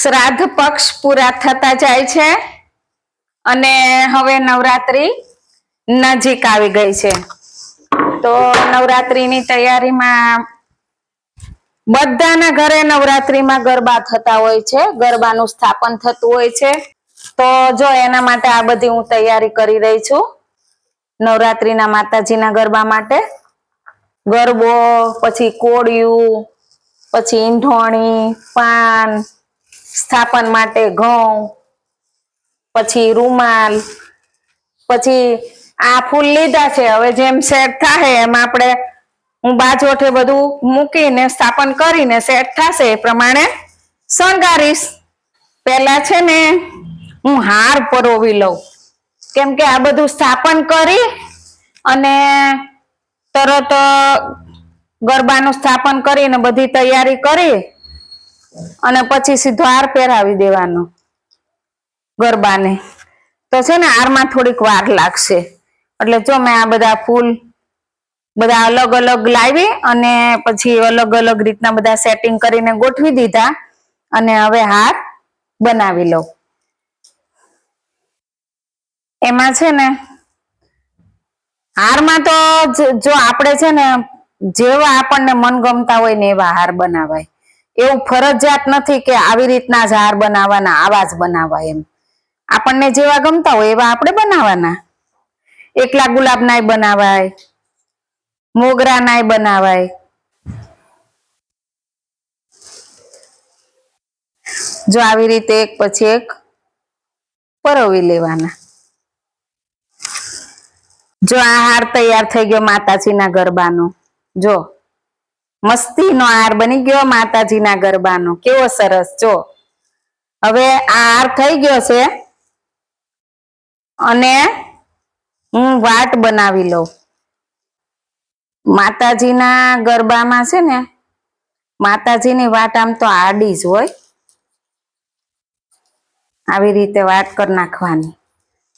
શ્રાદ્ધ પક્ષ પૂરા થતા જાય છે અને હવે નવરાત્રી નજીક આવી ગઈ છે. તો નવરાત્રીની તૈયારીમાં બધાના ઘરે નવરાત્રીમાં ગરબા થતા હોય છે, ગરબાનું સ્થાપન થતું હોય છે. તો જો એના માટે આ બધી હું તૈયારી કરી રહી છું નવરાત્રીના માતાજીના ગરબા માટે. ગરબો, પછી કોળિયું, પછી ઈંઢોણી પાન સ્થાપન માટે ઘઉં, પછી રૂમાલ, પછી આ ફૂલ લીધા છે. હવે જેમ સેટ થાય એમ આપણે હું બાજોઠે બધું મૂકીને સ્થાપન કરીને સેટ થશે એ પ્રમાણે શણગારીશ. પહેલા છે ને હું હાર પરોવી લઉં. કેમ કે આ બધું સ્થાપન કરી અને તરત ગરબાનું સ્થાપન કરીને બધી તૈયારી કરી અને પછી સીધો હાર પહેરાવી દેવાનો ગરબાને. તો છે ને હારમાં થોડીક વાર લાગશે. એટલે જો મેં આ બધા ફૂલ બધા અલગ અલગ લાવી અને પછી અલગ અલગ રીતના બધા સેટિંગ કરીને ગોઠવી દીધા અને હવે હાર બનાવી લઉં. એમાં છે ને હારમાં તો જો આપણે છે ને જેવા આપણને મનગમતા હોય ને એવા હાર બનાવાય. એવું ફરજિયાત નથી કે આવી રીતના જ હાર બનાવવાના આવા જ બનાવાય એમ. આપણને જેવા ગમતા હોય એવા આપણે બનાવવાના. એકલા ગુલાબ નાય બનાવાય, મોગરા નાય બનાવાય. જો આવી રીતે એક પછી એક પરોવી લેવાના. જો આ હાર તૈયાર થઈ ગયો માતાજીના ગરબાનો. જો મસ્તીનો હાર બની ગયો માતાજીના ગરબાનો. કેવો સરસ, જો. હવે આ હાર થઈ ગયો છે અને હું વાટ બનાવી લઉં. માતાજીના ગરબામાં છે ને, માતાજીની વાટ આમ તો આડી જ હોય. આવી રીતે વાટ કરી નાખવાની.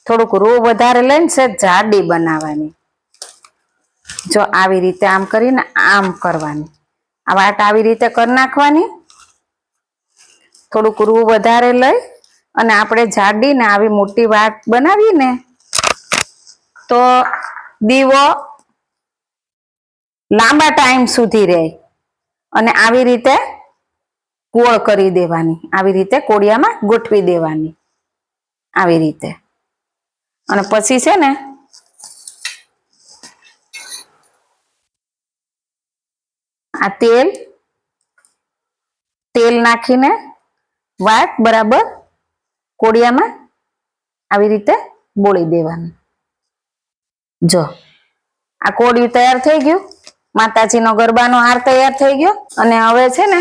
થોડુંક રૂ વધારે લઈને છે જાડી બનાવવાની. જો આવી રીતે આમ કરીને આમ કરવાની. આ વાટ આવી રીતે કરી નાખવાની. થોડુંક રૂ વધારે લઈ અને આપણે જાડીને આવી મોટી વાટ બનાવીને તો દીવો લાંબા ટાઈમ સુધી રહે. અને આવી રીતે ગોળ કરી દેવાની. આવી રીતે કોડિયામાં ગોઠવી દેવાની. આવી રીતે. અને પછી છે ને આ તેલ તેલ નાખીને વાટ બરાબર કોડિયામાં આવી રીતે બોળી દેવાનું. જો, આ કોડિયું તૈયાર થઈ ગયું. માતાજીનો ગરબાનો હાર તૈયાર થઈ ગયો. અને હવે છે ને,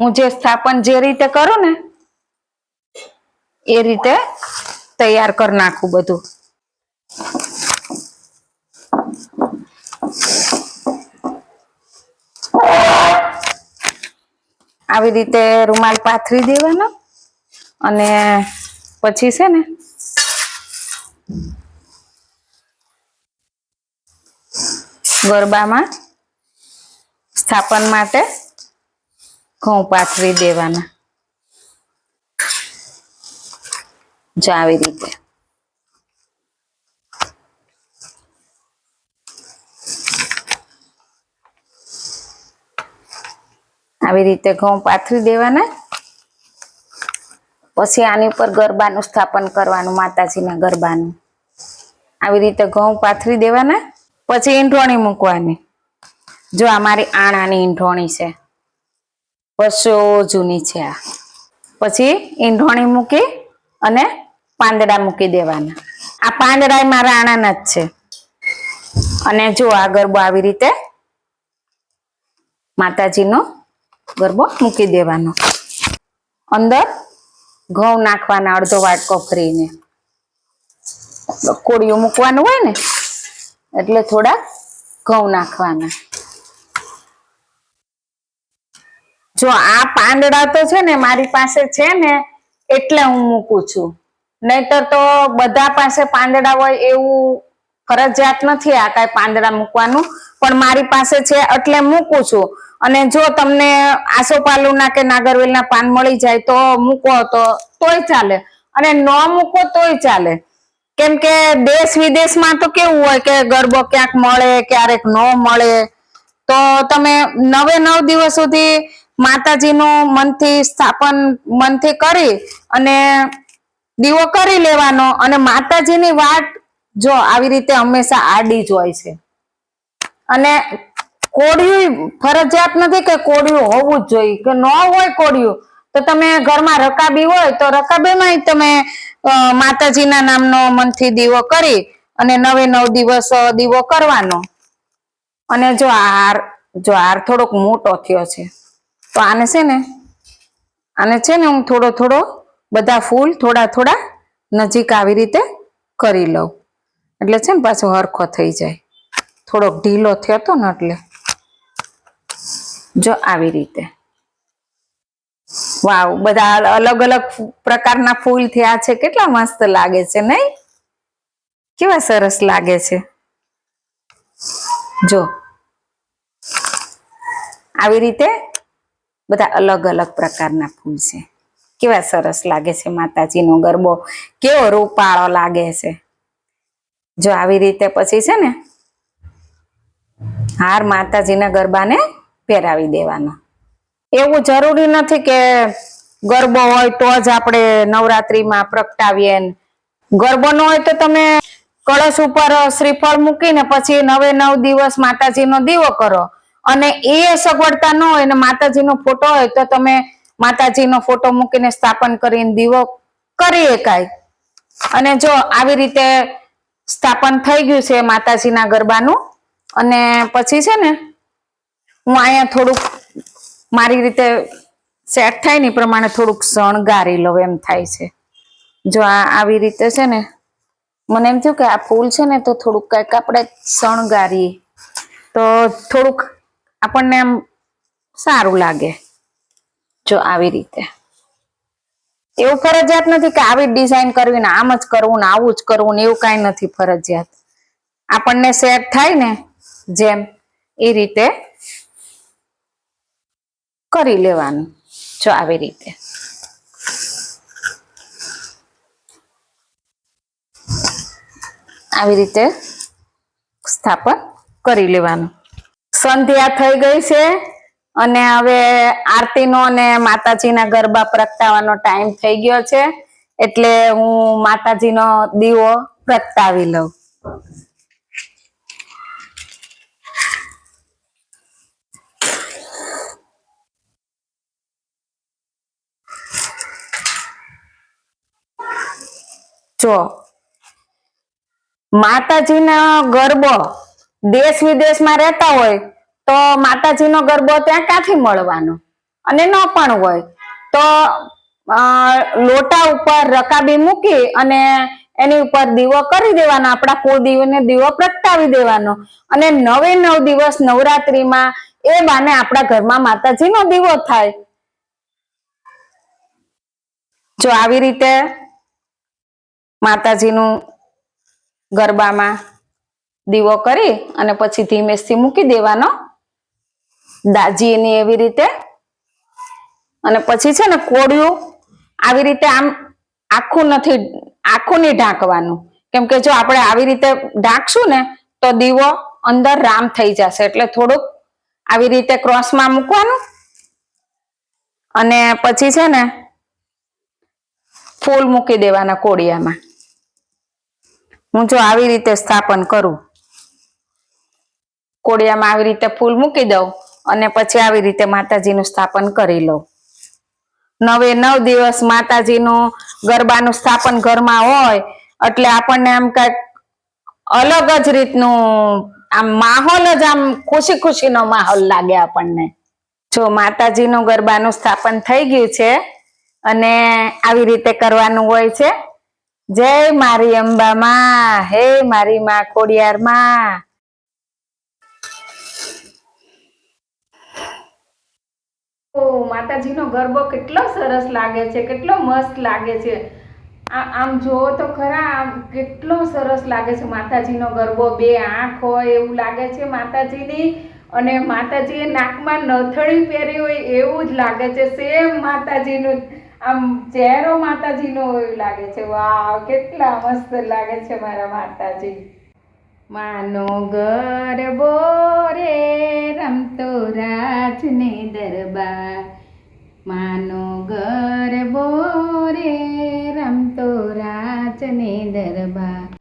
હું જે સ્થાપન જે રીતે કરું ને, એ રીતે તૈયાર કરી નાખું બધું. આવી રીતે રૂમાલ પાથરી દેવાનો અને પછી છે ને ગરબામાં સ્થાપન માટે ઘઉં પાથરી દેવાના. જો આવી રીતે. આવી રીતે ઘઉં પાથરી દેવાના. પછી આની ઉપર ગરબાનું સ્થાપન કરવાનું, માતાજીના ગરબાનું. આવી રીતે ઘઉં પાથરી દેવાના. પછી ઈંઠોણી મૂકવાની. જો આ મારી આણાની ઈંઠોણી છે. વર્ષો જૂની છે આ. પછી ઈંઠોણી મૂકી અને પાંદડા મૂકી દેવાના. આ પાંદડા મારા આણાના જ છે. અને જો આ ગરબો આવી રીતે માતાજીનો ગરબો મૂકી દેવાનો. અંદર ઘઉં નાખવાના અડધો વાટકો ફરીને કોળિયું મૂકવાનું હોય ને, એટલે થોડા ઘઉં નાખવાના. જો આ પાંદડા તો છે ને મારી પાસે છે ને, એટલે હું મૂકું છું. નહીતર તો બધા પાસે પાંદડા હોય એવું ફરજિયાત નથી આ કાંઈ પાંદડા મૂકવાનું. પણ મારી પાસે છે એટલે મૂકું છું. અને જો તમને આસોપાલુના કે નાગરવેલના પાન મળી જાય તો મૂકો તો તોય ચાલે. અને ન મૂકો તોય ચાલે. કેમ કે દેશ વિદેશમાં તો કેવું હોય કે ગરબો ક્યાંક મળે, ક્યારેક ન મળે. તો તમે નવે નવ દિવસ સુધી માતાજીનું મનથી સ્થાપન મનથી કરી અને દીવો કરી લેવાનો અને માતાજીની વાટ જો આવી રીતે હંમેશા આડી જ હોય છે. અને કોડિયું ફરજિયાત નથી કે કોડિયું હોવું જ જોઈએ. કે ન હોય કોડિયું તો તમે ઘરમાં રકાબી હોય તો રકાબીમાં તમે માતાજીના નામનો મનથી દીવો કરી અને નવે નવ દિવસ દીવો કરવાનો. અને જો હાર જો હાર થોડોક મોટો થયો છે, તો આને છે ને, આને છે ને હું થોડો થોડો બધા ફૂલ થોડા થોડા નજીક આવી રીતે કરી લઉં. એટલે છે ને પાછો હરખો થઈ જાય. થોડોક ઢીલો થયો હતો ને એટલે. જો આવી રીતે. વાવ, બધા અલગ અલગ પ્રકારના ફૂલ થયા છે, કેટલા મસ્ત લાગે છે નહીં કેવા સરસ લાગે છે. જો. આવી રીતે બધા અલગ અલગ પ્રકારના ફૂલ છે. કેવા સરસ લાગે છે માતાજીનો ગરબો. કેવો રૂપાળો લાગે છે. જો આવી રીતે પછી છે ને, હાર માતાજીના ગરબાને પહેરાવી દેવાનો. એવું જરૂરી નથી કે ગરબો હોય તો જ આપણે નવરાત્રીમાં પ્રગટાવીએ. ગરબો ન હોય તો તમે કળશ ઉપર શ્રીફળ મૂકીને પછી નવે નવ દિવસ માતાજીનો દીવો કરો. અને એ સગવડતા ન હોય ને માતાજીનો ફોટો હોય તો તમે માતાજીનો ફોટો મૂકીને સ્થાપન કરીને દીવો કરી શકાય અને જો આવી રીતે સ્થાપન થઈ ગયું છે માતાજીના ગરબાનું. અને પછી છે ને, હું અહીંયા થોડુંક મારી રીતે સેટ થાય ને પ્રમાણે થોડુંક શણગારી લઉં એમ થાય છે. જો આ આવી રીતે છે ને, મને એમ થયું કે આ ફૂલ છે ને તો થોડુંક કંઈક આપણે શણગારીએ. તો થોડુંક આપણને આમ સારું લાગે, જો આવી રીતે. એવું ફરજિયાત નથી કે આવી ડિઝાઇન કરવી ને આમ જ કરવું ને આવું જ કરવું ને એવું કાંઈ નથી ફરજિયાત. આપણને સેટ થાય ને જેમ એ રીતે કરી લેવાનું. જો આવી રીતે. આવી રીતે સ્થાપન કરી લેવાનું. સંધ્યા થઈ ગઈ છે. અને હવે આરતીનો અને માતાજીના ગરબા પ્રગટાવવાનો ટાઈમ થઈ ગયો છે. એટલે હું માતાજીનો દીવો પ્રગટાવી લઉં. જો, માતાજીનો ગરબો દેશ વિદેશમાં રહેતા હોય તો માતાજીનો ગરબો ત્યાં ક્યાંથી મળવાનો? અને ન પણ હોય. તો લોટા ઉપર રકાબી મૂકી અને એની ઉપર દીવો કરી દેવાનો, આપણા કુળદીવને દીવો પ્રગટાવી દેવાનો. અને નવે નવ દિવસ નવરાત્રીમાં એ બાને આપણા ઘરમાં માતાજીનો દીવો થાય. જો આવી રીતે માતાજીનું ગરબામાં દીવો કરી અને પછી ધીમેશથી મૂકી દેવાનો દાજીની એવી રીતે. અને પછી છે ને કોળિયું આવી રીતે આમ આખું નથી, આખું નહીં ઢાંકવાનું. કેમ કે જો આપણે આવી રીતે ઢાંકશું ને, તો દીવો અંદર રામ થઈ જશે. એટલે થોડુંક આવી રીતે ક્રોસમાં મૂકવાનું. અને પછી છે ને, ફૂલ મૂકી દેવાના કોળિયામાં. હું જો આવી રીતે સ્થાપન કરું, કોળિયામાં આવી રીતે ફૂલ મૂકી દઉં અને પછી આવી રીતે માતાજીનું સ્થાપન કરી લો. નવે નવ દિવસ માતાજીનું ગરબાનું સ્થાપન ઘરમાં હોય, એટલે આપણને આમ કંઈક અલગ જ રીતનું, આમ માહોલ જ આમ ખુશી ખુશીનો માહોલ લાગે આપણને. જો માતાજીનું ગરબાનું સ્થાપન થઈ ગયું છે, અને આવી રીતે કરવાનું હોય છે. જય મારી અંબામાં, હે મારી માં ખોડિયારમાં. ઓ માતાજીનો ગરબો કેટલો સરસ લાગે છે, કેટલો મસ્ત લાગે છે. આમ જુઓ તો ખરા, આમ કેટલો સરસ લાગે છે માતાજીનો ગરબો, બે આંખ હોય એવું લાગે છે માતાજીની અને માતાજીએ નાકમાં નથળી પહેરી હોય એવું જ લાગે છે, સેમ માતાજીનું, આમ ચહેરો માતાજીનો એવું લાગે છે. વાહ કેટલા મસ્ત લાગે છે મારા માતાજી. માનો ગરબો રે રમતો રાજને દરબાર. માનો ગરબો રે રમતો રાજને દરબાર.